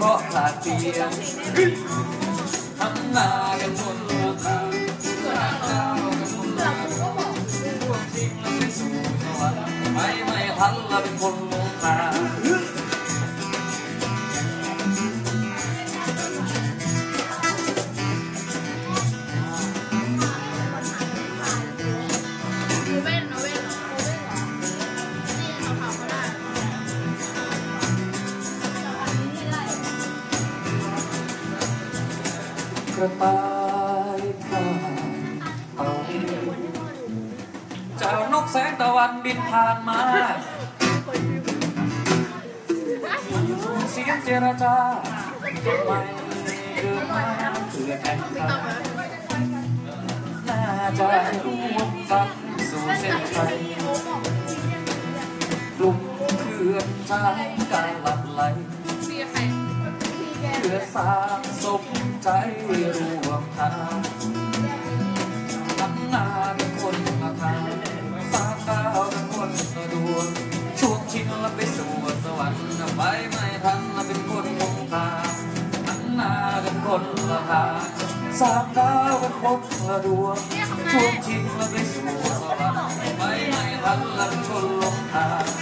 เพราะขาดเพียงทำหน้ากันหมด ระต่ายพายเอาเจ้านกแสงตะวันบินผ่านมา เสียงเจรจาทำไมเดินมาเพื่อแข่งขันน่าจะร่วมกันสู่เส้นชัยกลุ่มเพื่อนชายการหลับไหลมีใครเพื่อสร้างสม ใจรวมทางทำงานเป็นคนละทางสร้างดาวเป็นคนละดวงช่วงชิงแล้วไปสู่สวรรค์ไปไม่ทันแล้วเป็นคนคงทางทำงานเป็นคนละทางสร้างดาวเป็นคนละดวงช่วงชิงแล้วไปสู่สวรรค์ไปไม่ทันแล้วเป็นคนลงทาง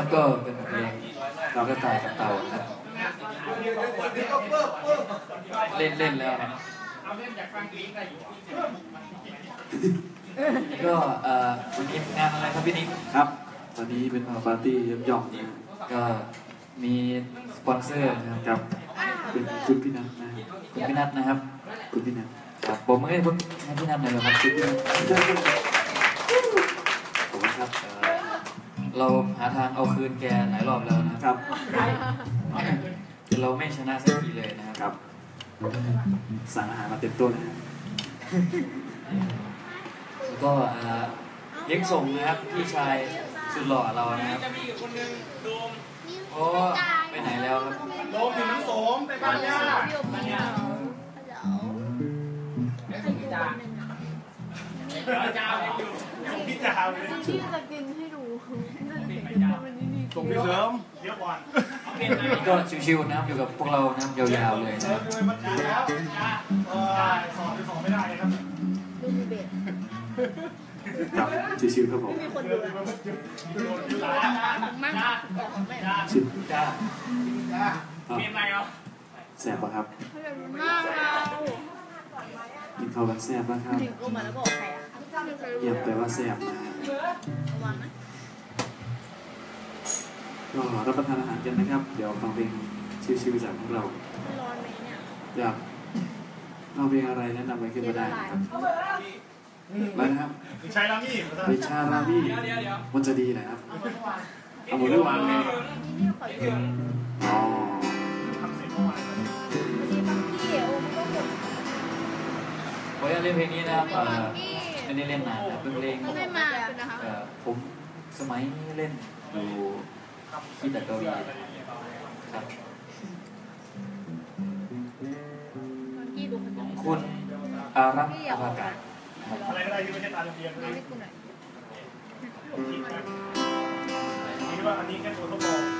ครับก็เป็นเพลงเราก็ตายกับเต่าครับเล่นเล่นแล้วนะก็เอ่อวันนี้งานอะไรครับพี่นิกครับ ตอนนี้เป็นปาร์ตี้ย่อมๆนี่ก็มีสปอนเซอร์นะครับ เป็นคุณพี่นัทนะคุณพี่นัทนะครับคุณพี่นัทครับผมมือให้คุณให้พี่นัทหน่อยนะครับคุณพี่นัทผมครับ เอ่อเราหาทางเอาคืนแกหลายรอบแล้วนะคครับรับ คือเราไม่ชนะสักทีเลยนะครับ ครับ สั่งอาหารมาเต็มโต๊ะนะฮะแล้วก็เอ่อเลี้ยงส่งนะครับพี่ชายสุดหล่อเรานะครับโอ้ไปไหนแล้วครับโดมอยู่น้ำโสมไปบ้านย่าพี่จาจ้าพี่จ่าเลยพี่จะกินให้ดูน่าจะเป็นวันนี้ดี ส่งพี่เสริมเดี๋ยวก่อนก็ชิวๆนะครับอยู่กับพวกเรานะครับยาวๆเลยนะมันจ่าแล้วเออสอนไปสอนไม่ได้ครับดูมีเบ็ดครับชิวๆครับผมมีคนดูแล้วอยู่หลายมั่งบอกของแม่ชิวจ้าครับเมียนไหนเหรอแซ่บปะครับมากเรากินข้าวกันแซ่บปะครับถึงกูมาแล้วบอกใครอะเยี่ยมแปลว่าแซ่บนะ ก็รับประทานอาหารกันนะครับ เดี๋ยวฟังเพลงชิวๆจากพวกเราไม่ร้อนไหมเนี่ยอยากเอาเพลงอะไรแนะนำไว้ขึ้นมาได้นะครับอะไรนะครับใช้แล้วนี่ไปชาลาบี้มันจะดีนะครับเอาหมดหรือวางเลยนี่ขอดูอ๋อทำเสร็จเมื่อวานนี่บางที่โอ้มันก็กดผมจะเล่นเพลงนี้นะครับเอ่อไม่ได้เล่นนานนะเพิ่งเล่นไม่มานะคะเอ่อผมสมัยเล่นอยู่ ที่ตะเกาหลีครับพี่ดูคนขดูองคุณอารักษ์อภากาศครับอะไรก็ได้ที่ไม่ใช่ตาเทียมเลน้องยให้กูหน่อยคิดว่าอันนี้แค่ตัวทดลอง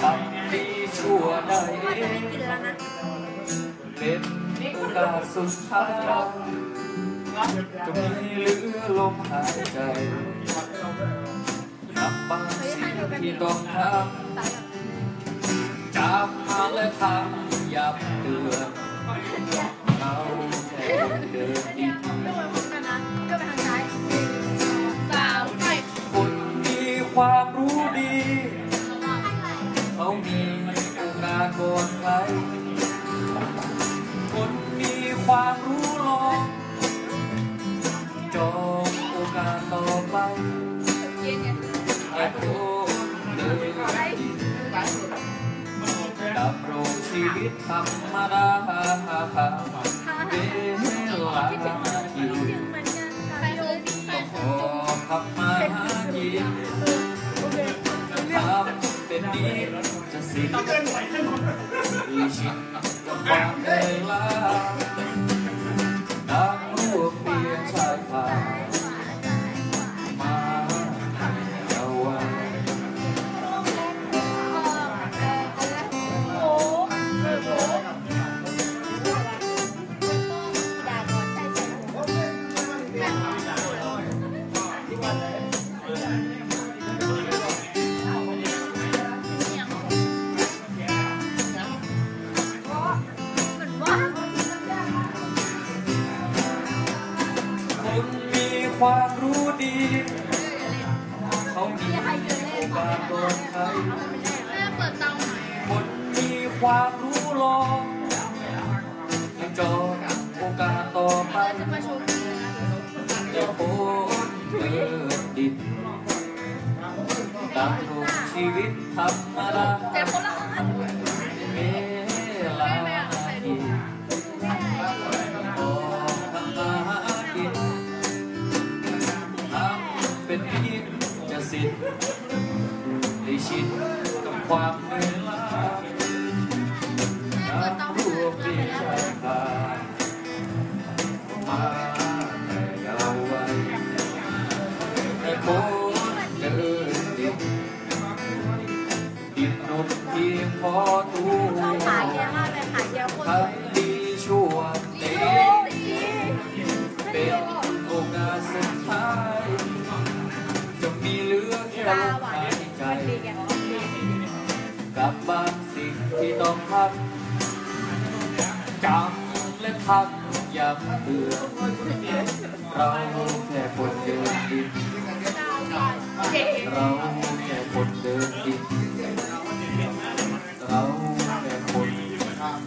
ทำดีชั่วได้กินแล้วนะเป็นโอกาสสุดท้ายจะมีเหลือลมหายใจทำบางสิ่งที่ต้องทำจับทาและทำยับเตือนเราแค่เดินดิ กาสก่อนใครคนมีความรู้ลองจองโอกาสต่อไปเย็นเนี่ยแต่คนเดินดินดำรงชีวิตธรรมดา ความรู้ดี เขามีโอกาสโดนใครแม่เปิดตอยคนมีความรู้ลองให้จอโอกาสต่อไปเจะมาชมกันนะอย่าโอนเดินดินดำรงชีวิตธรรมดา สิ้นได้ชินกับความเหนื่อยล้าแม่เปิดเตาหรน่อยวมเรียนชายคามาแต่เยาว์วัยแต่คนเดินดินดินนนเพียงพอตัวำและทำย้ำเตือเราแค่คนเดินดินเจ๊เราแค่คนเดินดิน เราแค่คนเดินครับ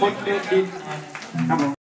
คนเดินดินครับผม